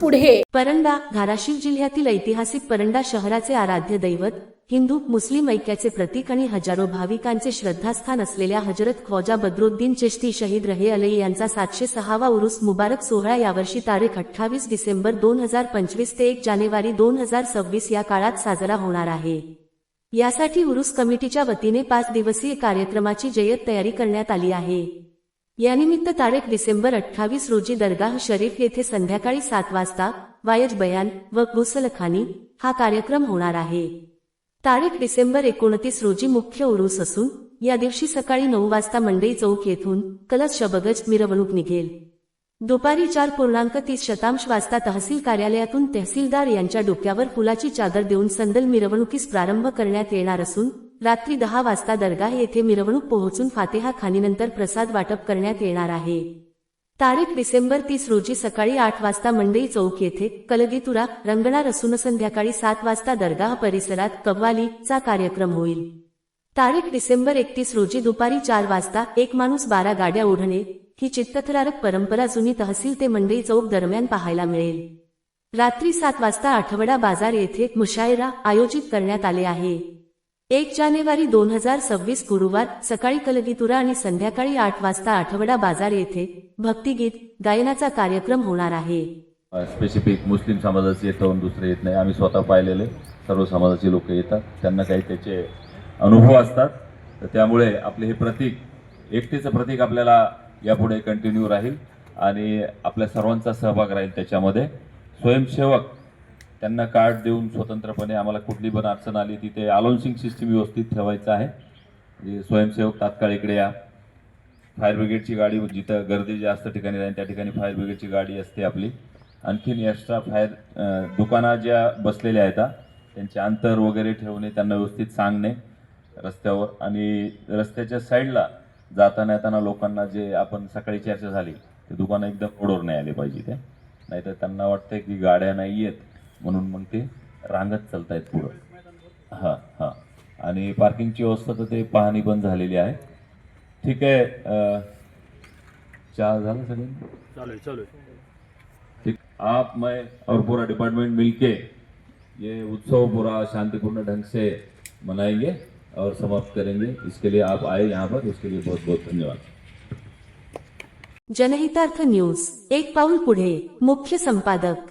पुढे. परंडा धाराशिव जिल्ह्यातील ऐतिहासिक परंडा शहराचे आराध्य दैवत हिंदू मुस्लिम ऐक्याचे प्रतीक आणि हजारो भाविकांचे श्रद्धास्थान असलेल्या हजरत ख्वाजा बद्रुद्दीन चिश्ती शहीद रहे अले यांचा सातशे सहावा उरुस मुबारक सोहळा यावर्षी तारीख अठ्ठावीस डिसेंबर दोन हजार पंचवीस ते एक जानेवारी दोन हजार सव्वीस या काळात साजरा होणार आहे. यासाठी उरुस कमिटीच्या वतीने पाच दिवसीय कार्यक्रमाची जय्यत तयारी करण्यात आली आहे. यानिमित्त तारीख डिसेंबर अठ्ठावीस रोजी दरगाह शरीफ येथे संध्याकाळी सात वाजता वायज बयान व गुसलखानी हा कार्यक्रम होणार आहे. तारीख डिसेंबर एकोणतीस रोजी मुख्य उरूस असून या दिवशी सकाळी नऊ वाजता मंडई चौक येथून कलश शबगज मिरवणूक निघेल. दुपारी चार पूर्णांक तीस शतांश वाजता तहसील कार्यालयातून तहसीलदार यांच्या डोक्यावर फुलाची चादर देऊन संदल मिरवणुकीस प्रारंभ करण्यात येणार असून रात्री दहा वाजता दरगाह येथे मिरवणूक पोहोचून फातेहा खानीनंतर प्रसाद वाटप करण्यात येणार आहे. तारीख डिसेंबर तीस रोजी सकाळी आठ वाजता मंडई चौक येथे कलगीतुरा रंगणार असून संध्याकाळी सात वाजता दर्गाह परिसरात कव्वालीचा कार्यक्रम होईल. तारीख डिसेंबर एकतीस रोजी दुपारी चार वाजता एक माणूस बारा गाड्या ओढणे ही चित्तथरारक परंपरा जुनी तहसील ते मंडई चौक दरम्यान पाहायला मिळेल. रात्री सात वाजता आठवडा बाजार येथे मुशायरा आयोजित करण्यात आले आहे. एक जानेवारी दोन हजार सव्वीस गुरुवार सकाळी कलगीतुरा आणि संध्याकाळी आठ वाजता आठवडा बाजार येथे भक्तिगीत गायनाचा कार्यक्रम होणार आहे. स्पेसिफिक मुस्लिम समाजाचे येतं दुसरे येत नाही. आम्ही स्वतः पाहिलेले. सर्व समाजाचे लोक येतात. त्यांना काही त्याचे अनुभव असतात. तर त्यामुळे आपले हे प्रतीक एकतेचं प्रतीक आपल्याला यापुढे कंटिन्यू राहील आणि आपल्या सर्वांचा सहभाग राहील त्याच्यामध्ये. स्वयंसेवक त्यांना कार्ड देऊन स्वतंत्रपणे आम्हाला कुठली पण अडचण आली तिथे अलाउन्सिंग सिस्टीम व्यवस्थित ठेवायचं आहे. म्हणजे स्वयंसेवक तात्काळ इकडे या. फायर ब्रिगेडची गाडी जिथं गर्दी जास्त ठिकाणी राहील त्या ठिकाणी फायर ब्रिगेडची गाडी असते आपली. आणखीन एक्स्ट्रा फायर दुकाना ज्या बसलेल्या आहेत त्यांचे अंतर वगैरे ठेवणे त्यांना व्यवस्थित सांगणे रस्त्यावर. आणि रस्त्याच्या साईडला जाताना येताना लोकांना जे आपण सकाळी चर्चा झाली ते दुकानं एकदम रोडवर नाही आले पाहिजे ते. नाहीतर त्यांना वाटतं की गाड्या नाही आहेत. म्हणून मग ते रांगत चालतायत पुढं. हां हां. आणि पार्किंगची व्यवस्था तर ते पाहणी पण झालेली आहे. ठीक आहे चहा झाला सगळं? चालू आहे चालू ठीक. आप मैं और पूरा डिपार्टमेंट मिलके ये उत्सव पूरा शांतिपूर्ण ढंग से मनाएंगे और समाप्त करेंगे। इसके लिए आप आए यहाँ पर उसके लिए बहुत बहुत धन्यवाद। जनहितार्थ न्यूज एक पाऊल पुढे मुख्य संपादक।